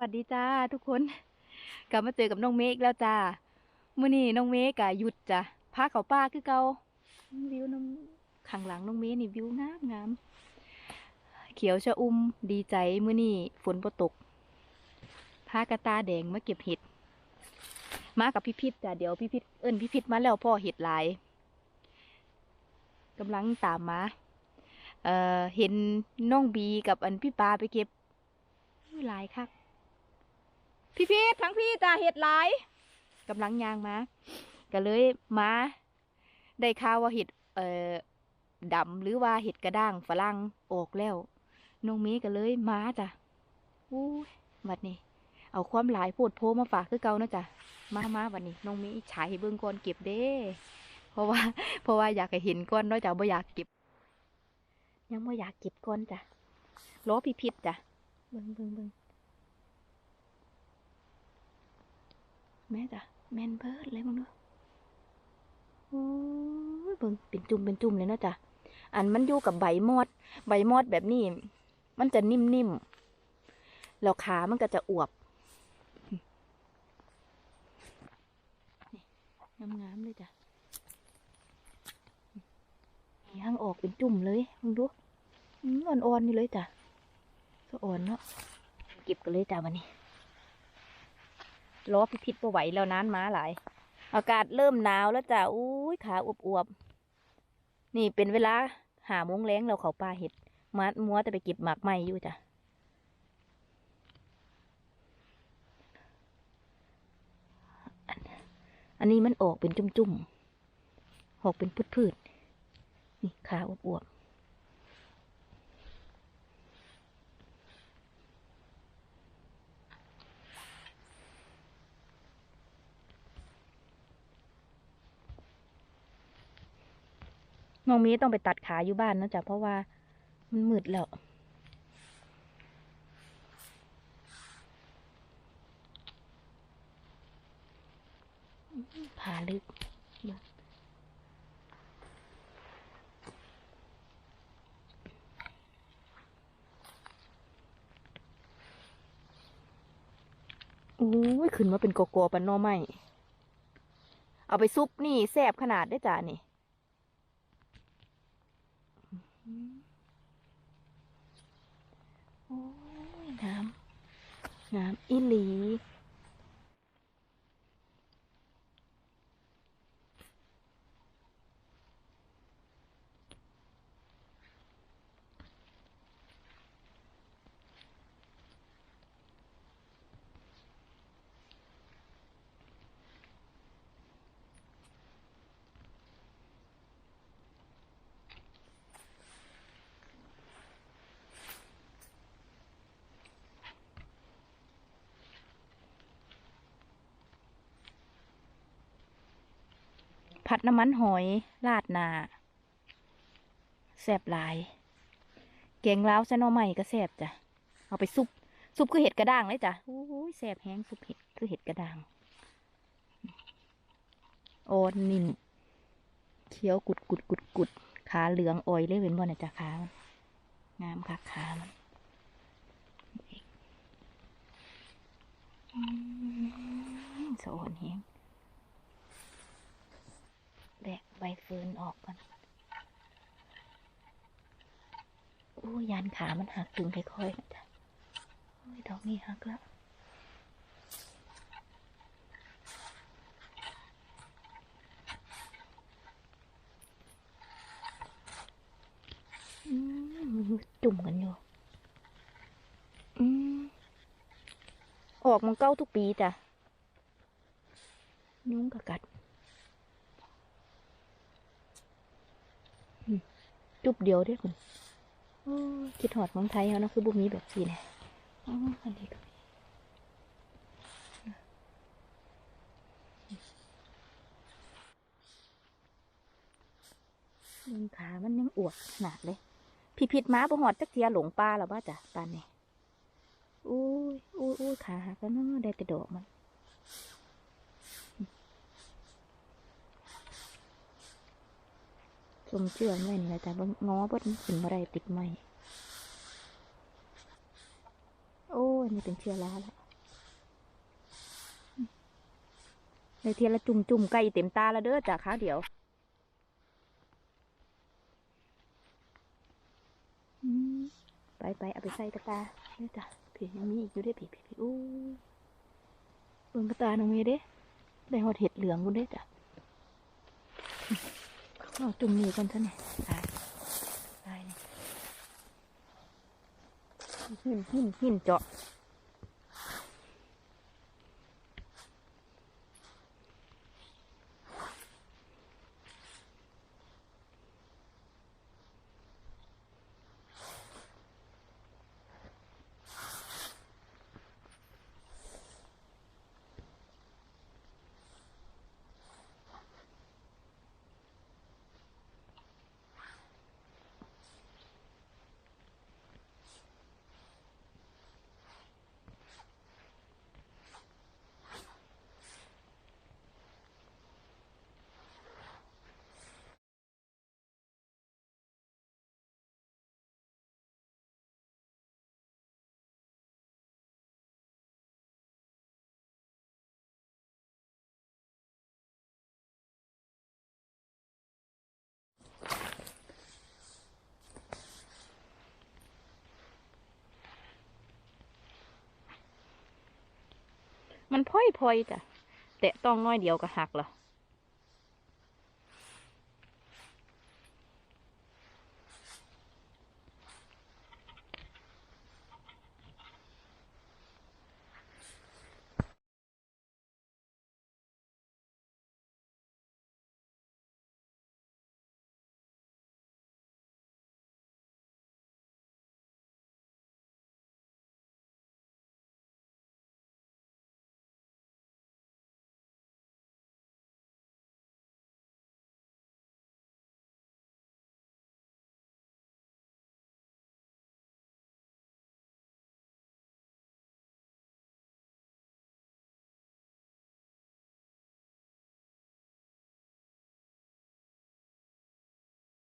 วัสดีจ้าทุกคน กลับมาเจอกับน้องเมฆแล้วจ้ามื้อนี้น้องเมฆกะหยุดจ้ะพาเขาป้าคือเกาวิวน้องข้างหลังน้องเมฆนี่วิวงามงามเขียวชะอุ่มดีใจมื้อนี้ฝนบ่ตกพากระตาแดงมาเก็บเห็ด มากับพี่พิษจ้ะเดี๋ยวพี่พิษเอิ้นพี่พิษมาแล้วพ่อเห็ดหลายกำลังตามมาเอ่อเห็นน้องบีกับอันพี่ปาไปเก็บหลายคัก พี่พีททั้งพี่จ่าเห็ดหลายกำลังยางมาก็เลยมาได้ข่าวว่าเห็ดเอ่อดำหรือว่าเห็ดกระด้างฝรั่งออกแล้วน้องเมย์ก็เลยมาจ้ะอู้วันนี้ เอาความหลายโพดโพมาฝากคือเก่านะจ้ะมามาวันนี้น้องเมย์ฉายให้เบิ่งก่อนเก็บเด้ เพราะว่า เพราะว่าอยากให้เห็นก่อนน้อยจ้ะบ่อยากเก็บ ยังบ่อยากเก็บก่อนจ้ะล้อพี่พิษจ้ะเบิ่งเบิ่งเบิ่ง แม่จ้ะแมนเบิร์ดเลยมึงดูโอ้ยเบิ่งเป็นจุ่มเป็นจุ่มเลยเนาะจ้ะอันมันอยู่กับใบมอด ใบมอดแบบนี้ มันจะนิ่มๆแล้วขามันก็จะอวบนี่งามๆเลยจ้ะนี่างออกเป็นจุ่มเลยมึงดูอ่อนๆนี่เลยจ้ะสะอ่อนเนาะเก็บกันเลยจ้ะวันนี้ ล้อพิพิษไหวแล้วนานมาหลาย อากาศเริ่มหนาวแล้วจ้ะอุ้ยขาอวบๆนี่เป็นเวลาหาโมงแรงเราเขาปลาเห็ดมามัวแต่ไปเก็บหมากไม้อยู่จ้ะอันนี้มันออกเป็นจุ่มๆออกเป็นพืดๆนี่ขาอวบๆ น้องมีต้องไปตัดขาอยู่บ้านนะจ๊ะเพราะว่ามันมืดแล้วผ่าลึกอู้ยขึ้นมาเป็นกโก้ปันหนอไม่ เอาไปซุปนี่แซ่บขนาดได้จ้ะนี่ โอ้ยน้ำน้ำอีลี ผัดน้ำมันหอยราดหนาแซ่บหลาย แกงล้าวใส่หน่อไม้ก็แซ่บจ้ะ เอาไปซุป ซุปคือเห็ดกระด้างเลยจ้ะโอ้ยแซ่บแห้งซุปเห็ดคือเห็ดกระด้าง โอนนิ่มเคี้ยวกุดกุดกุดกุดขาเหลืองอ่อยเลยเว้นบ่นะจ้ะขางามค่ะขามันสะอ่อนแห้ง แบก ใบเฟิร์นออกก่อนอู้ยานขามันหักตึงค่อยๆนะจ๊ะโอ้ยดอกนี้หักแล้วจุ่มกันอยู่ออกมันเก้าทุกปีจ้ะ ยุงกะกัด จุบเดียวเด้คุณคิดหอดเมืองไทยเขานะคือบุมีแบบสีเนี่ยอ๋ออันนี้ก็มีมึงขามันยังอวบขนาดเลยพี่ผิดม้าประหอดจักเทียหลงปลาหรอบ้าจ้ะปานนี่อุ้ยอุ้ยอุ้ยขาหักแล้วเนาะได้แต่ดอกมัน สมเชื่อแม่นเลยแต่บ่ง้อบ่ถึงอะไรติดไหมโอ้ยนี่เป็นเชื้อราแล้วในเทียละจุ่มจุ่มไก่เต็มตาละเด้อจ้ะค่ะเดี๋ยวไปไปเอาไปใส่กระตาเด้อจ้ะผียังมีอีกอยู่ได้ผีผีผีอู้เบิ่งกระตาหนูมีเด้ได้หอดเห็ดเหลืองกูเด้จ้ะ เอาจุ่มนี่ก่อนซะเนี่ยตายตายเนี่ยหินหินหินเจาะ มันพ่อยพอยๆจ้ะแตะต้องน้อยเดียวก็หักเหร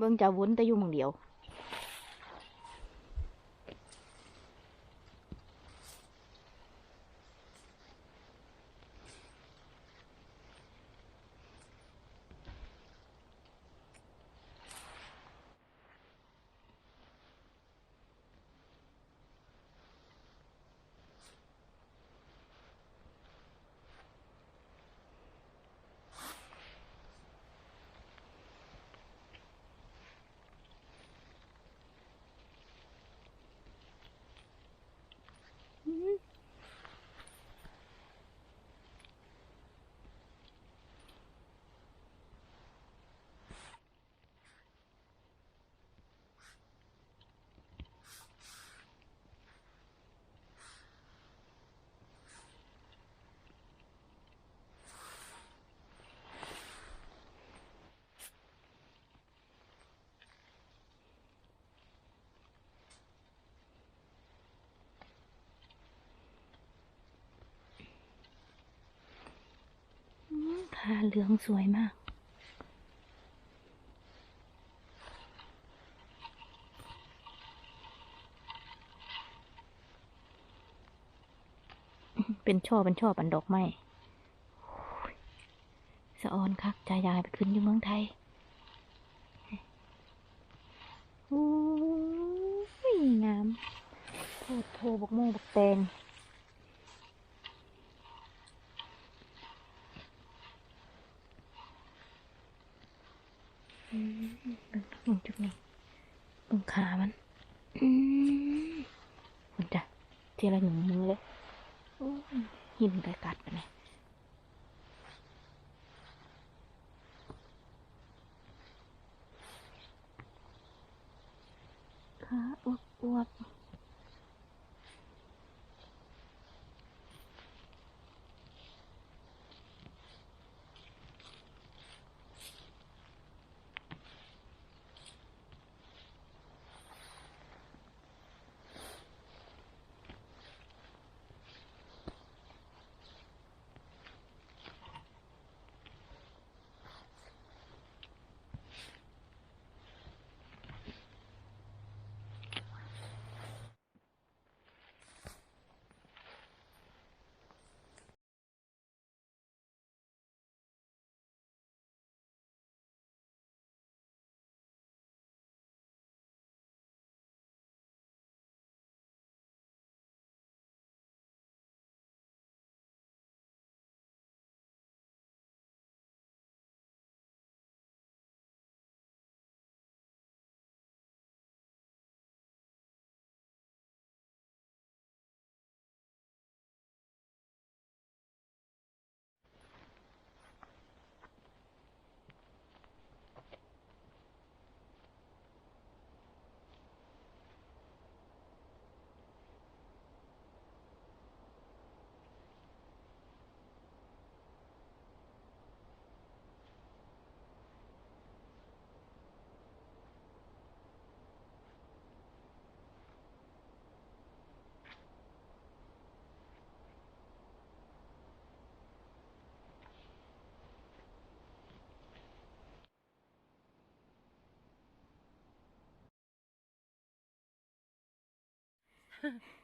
เบิ่งจะวนแต่อยู่หมึงเดียว ค่ะเหลืองสวยมาก เป็นช่อเป็นช่อปันดอกไม้สะออนคักใจยายไปขึ้นอยู่เมืองไทยโอ้ยงามโทษโทบกโมบกแตง อืมเบิ่งเบิ่งจุดนี้เบิ่งขามัน อืมมันจ้ะเทียละหนึ่งมือเลยโอ้ยหินไปกัดไปเนี่ย ขา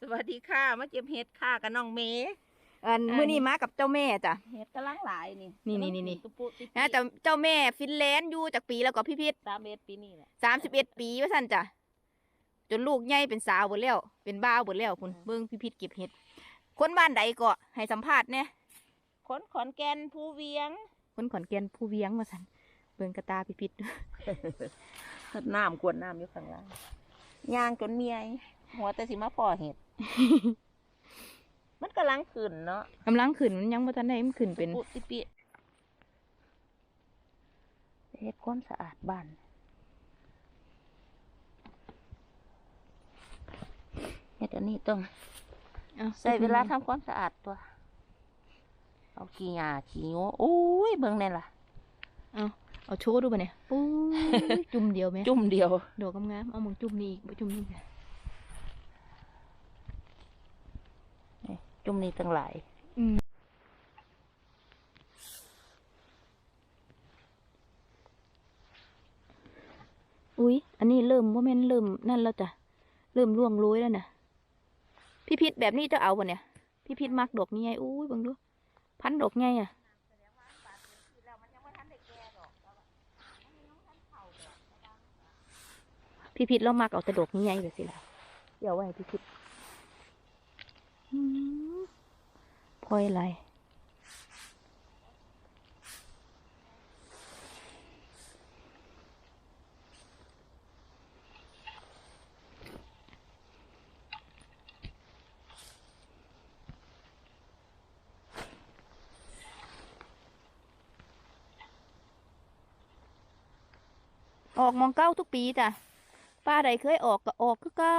สวัสดีค่ะมาเก็บเห็ดค่ะกับน้องเมย์อันอันมื้อนี้มากับเจ้าแม่จ้ะเห็ดกำลังหลายนี่นี่นี่นี่นี่ตุปุตินะเจ้าเจ้าแม่ฟินแลนด์อยู่จากปีแล้วก็พี่พิษสามเอ็ดปีนี่แหละสามสิบเอ็ดปีว่าสั่นจ้ะจนลูกใหญ่เป็นสาวหมดแล้วเป็นบ้าวหมดแล้วคุณเบิ้งพี่พิษเก็บเห็ดคนบ้านใดก็ให้สัมภาษณ์เนี่ยคนขอนแก่นภูเวียง คนขอนแก่นผู้เวียงมาสั่นเบิ้งกระตาพี่พิษน้ำกวนน้ำอยู่ข้างล่างย่างจนเมียย หัวแต่สิมาพอเห็ด มันกำลังขึ้นเนาะกำลังขึ้นมันยังบ่ทันได้มันขึ้นเป็น ปุติปิเฮ็ดความสะอาดบ้าน เฮ็ดอันนี้ต้องอ้าใส่เวลาทำความสะอาดตัว เอาขี้หญ้าขี้โง่โอ้ยเบิ่งแน่ล่ะ เอาเอาโชว์ดูป่ะเนี่ยปุ้ยจุ่มเดียวไหมจุ่มเดียว ดอกงามๆเอาหมองจุ่มนี่อีกบ่จุ่มนี่อี กจุ่มนี้ตั้งหลายอืมอุ้ยอันนี้เริ่มว่าแม่นเริ่มนั่นแล้วจ้ะ เริ่มร่วงโรยแล้วน่ะ พี่พิษแบบนี้จะเอาป่ะเนี่ย พี่พิษมักดอกนี้ไงอุ้ยเบังดู พันดอกไงอะพี่พิษเรามักเอาแต่ดอกนี้ไงแบบสิล่ะเดี๋ยวไว้ให้พี่พิษ อืมพลอยอะไรออกมองเก้าทุกปีจ้ะป้าใดเคยออกก็ออกคือเก้า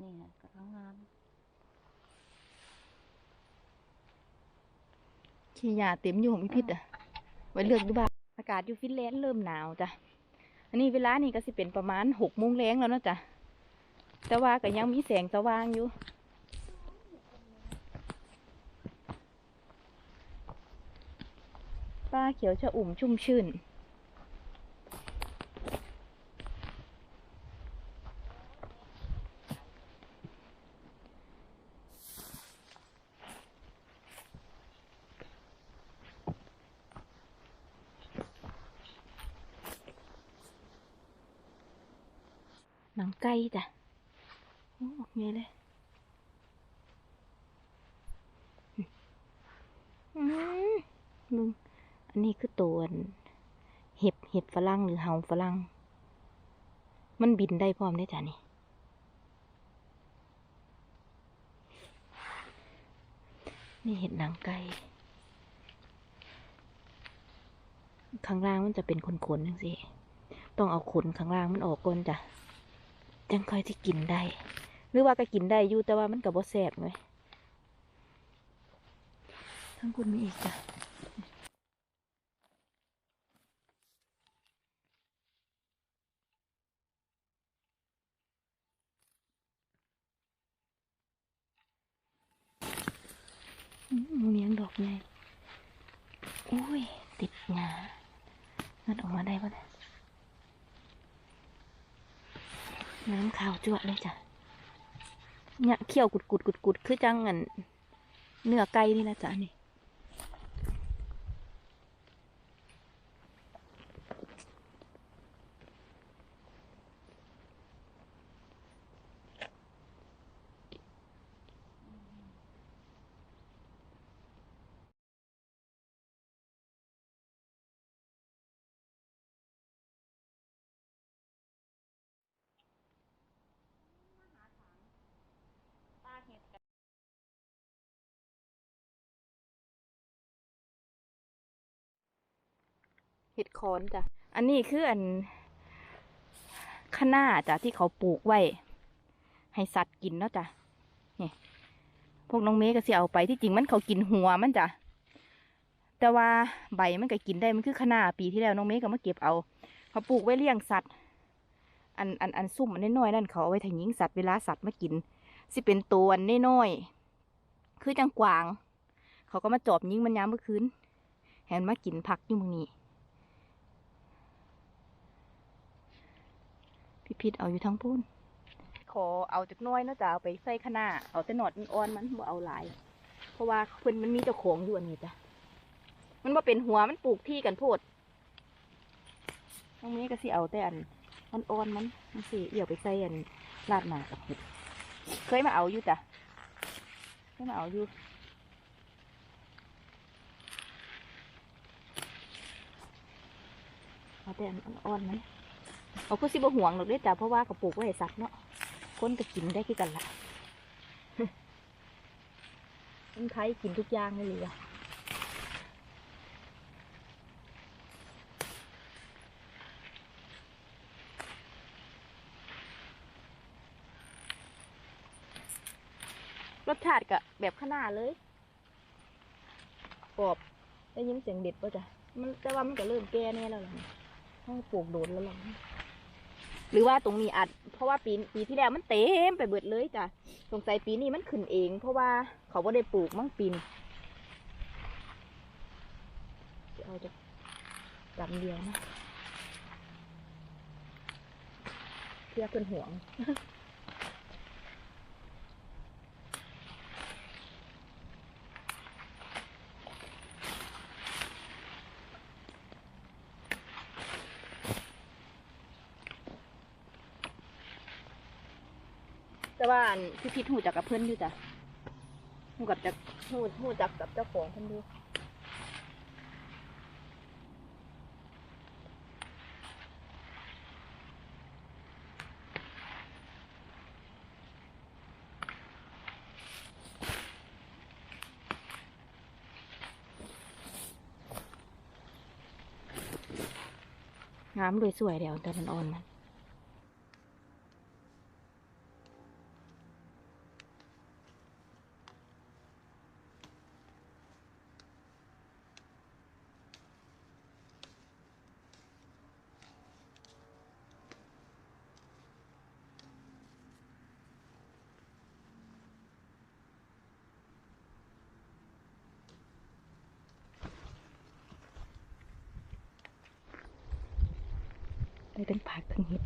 นี่นะกำลังงาม ขี้ยาเต็มอยู่ของพี่พิษอะ ไว้เลือกดูบ้างอากาศอยู่ฟินแลนด์เริ่มหนาวจ้ะ อันนี้เวลานี่ก็สิเป็นประมาณหกโมงแรงแล้วนะจ้ะ แต่ว่าก็ยังมีแสงสว่างอยู่ป้าเขียวชะอุ่มชุ่มชื่น หนังไก่จ้ะโอ้เงี้ยเลยอืมมึง อันนี้คือตัวเห็บเห็บฝรั่งหรือเห่าฝรั่ง มันบินได้พร้อมได้จ้ะนี่นี่เห็ดหนังไก่ข้างล่างมันจะเป็นขนๆจังสิ ต้องเอาขนข้างล่างมันออกก่อนจ้ะ จังค่อยที่กินได้ หรือว่าก็กินได้อยู่แต่ว่ามันกับบ่แซ่บเลยทั้งคุณมีอีกจ้ะมเมียงดอกใหญ่อุ้ย ติดงางัดออกมาได้ปะเนี่ย น้ำขาวจวดเลยจ้ะเนี่ยเขี่ยวกุดกุดกุดกุดคือจังอันเนื้อไก่นี่นะจ๊ะนี่ เห็ดคอนจ้ะ อันนี้คืออันคะน้าจ้ะที่เขาปลูกไว้ ให้สัตว์กินเนาะจ้ะนี่พวกน้องเมย์ก็เสิเอาไปที่จริงมันเขากินหัวมันจ้ะแต่ว่าใบมันก็กินได้มันคือคะน้าปีที่แล้วน้องเมย์ก็มาเก็บเอา เขาปลูกไว้เลี้ยงสัตว์ อันอันอันซุ่มอันน้อยๆนั่นเขาเอาไว้ถ่ายยิงสัตว์เวลาสัตว์มากินสิเป็นตัวอันน้อยๆคือจังกวาง เขาก็มาจอบยิงมันยามเมื่อคืนแหนมากินผักอยู่มึงนี้ พิษเอาอยู่ทั้งพูนขอเอาจากน้อยเนาะจ้ะเอาไปใส่ขางหนาเอาแต่หนอดอ่อนๆมันบ่เอาหลาย เพราะว่าเพิ่นมันมีเจ้าของอยู่อันนี้จ้ะมันบ่เป็นหัวมันปลูกที่กันโพดตรงนี้ก็สิเอาแต่อันมันอ่อนมันมันสิเอี่ยวไปใส่อันลาดหนากับเห็ดเคยมาเอาอยู่จ้ะเคยมาเอาอยู่เอาแต่อันอ่อนๆมัน เอาก็สิบ่ห่วงหรอกเด้จ้ะเพราะว่าเขาปลูกไว้ให้สัตว์เนาะคนก็กินได้คือกันละคนไทยกินทุกอย่างเลยอะรสชาติก็แบบข้างหน้าเลยกรอบได้ยินเสียงเด็ดป่ะจ้ะมันแต่ว่ามันก็เริ่มแก่แน่แล้วล่ะต้องปลูกโดนแล้วล่ะ หรือว่าตรงนี้อาจเพราะว่าปีปีที่แล้วมันเต็มไปเบิดเลยจ้ะสงสัยปีนี้มันขึ้นเอง เพราะว่าเขาบ่ได้ปลูกมั่งปีนเอาจะกำเดียวนะเพื่อเพื่อนห่วง ว่าพี่พิษหูจักกับเพื่อนอยู่จ้ะหูกับจักหูหูจักกับเจ้าของเพื่อนอยู่งามเลยสวยเดี๋ยวแต่มันอ่อนมันด้ ทั้งผักทั้งเห็ด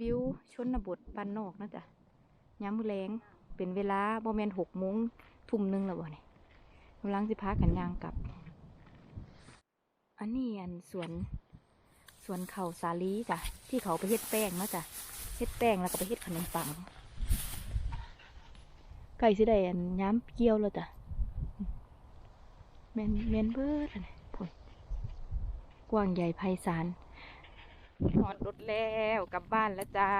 วิวชนบทบ้านนอกนะจ๊ะยามมือแรงเป็นเวลาโมเมนหกโมงทุ่มหนึงแล้วบ่เนี่ยกำลังสิพากันยางกลับ อันนี้อันสวนสวนเขาสาลีจ้ะที่เขาไปเฮ็ดแป้งนะจ้ะเฮ็ดแป้งแล้วก็ไปเฮ็ดขนมปังไก่สิได้อันย้ำเกี่ยวแล้วจ้ะ แมนแมนเบิดอะไรผลกว้างใหญ่ไพศาลหอดรถแล้วกลับบ้านแล้วจ้า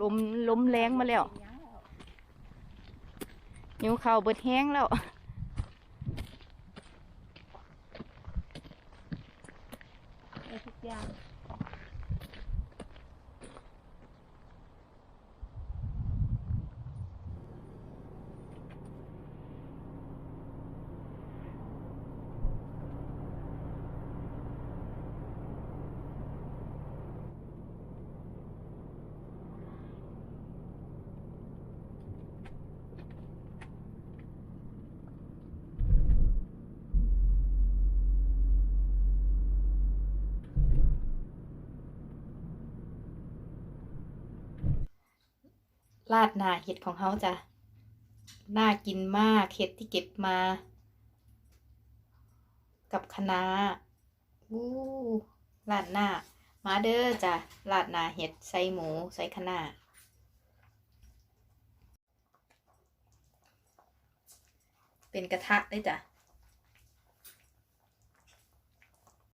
ลมลมแรงมาแล้วนิ้วเข่าเบิดแห้งแล้ว ลาดหนาเห็ดของเขาจ้ะน่ากินมากเห็ดที่เก็บมา กับคะน้าอู้ลาดหน้า มาเด้อจ้ะลาดหนาเห็ดใส่หมูใส่คะน้าเป็นกระทะได้จ้ะ